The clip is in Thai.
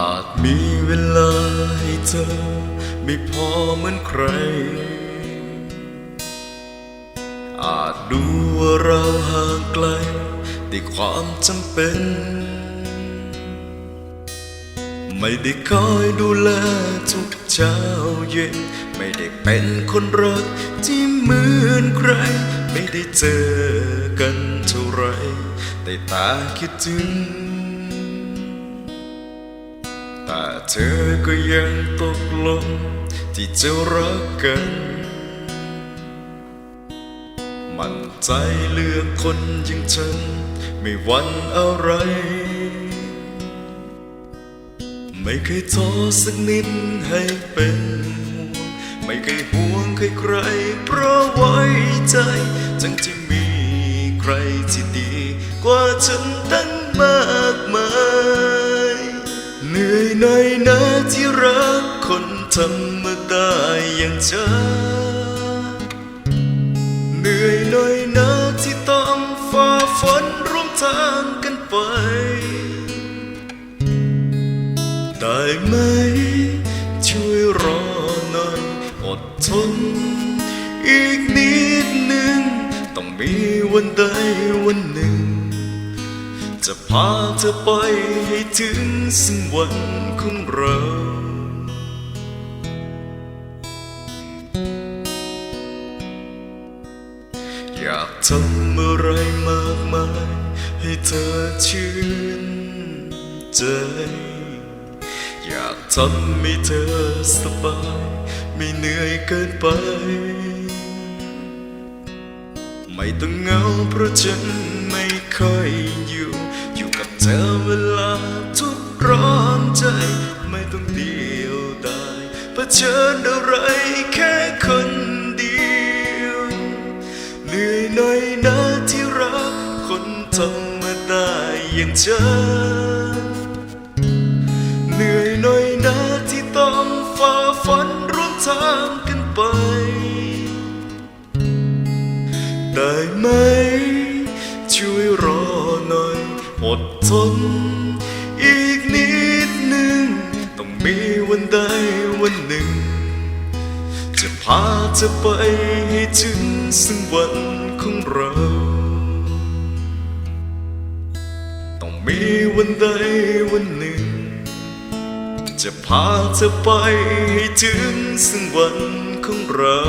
อาจมีเวลาให้เธอ ไม่พอเหมือนใคร อาจดูว่าเราห่างไกลแต่ความจำเป็น ไม่ได้คอยดูแลทุกเช้าเย็น ไม่ได้เป็นคนรักที่เหมือนใคร ไม่ได้เจอกันเท่าไรแต่ตาคิดถึง เธอก็ยังตกลงที่จะรักกัน มันใจเลือกคนอย่างฉัน ไม่หวันอะไร ไม่เคยท้อสักนิดให้เป็นห่วงไม่เคยห่วงใครใครเพราะไว้ใจจังจะมีใครที่ดี กว่าฉันตั้งมากมาย อยหน่อยนะที่รักคนธรรมดาอย่างเธอเหนื่อยหน่อยนะที่ต้องฝ่าฟันร่วมทางกันไป ได้ไหม ช่วยรอหน่อยอดทน อีกนิดหนึ่งต้องมีวันใด จะพาเธอไปให้ถึงสิ้นวันของเราอยากทำอะไรมากมาย ให้เธอชื่นใจ อยากทำให้เธอสบาย ไม่เหนื่อยเกินไป ไม่ต้องเหงาเพราะฉันไม่ค่อยอยู่ เธอเวลาทุกร้อนใจ ไม่ต้องเดียวดายเผชิญอะไรแค่คนเดียวเหนื่อยหน่อยนะที่รักคนธรรมดาอย่างฉันเหนื่อยหน่อยนะที่ต้องฝ่าฟันร่วมทางกันไป ได้ไหม อดทนอีกนิดหนึ่ง ต้องมีวันใดวันหนึ่ง จะพาเธอไปให้ถึงซึ่งวันของเรา ต้องมีวันใดวันหนึ่ง จะพาเธอไปให้ถึงซึ่งวันของเรา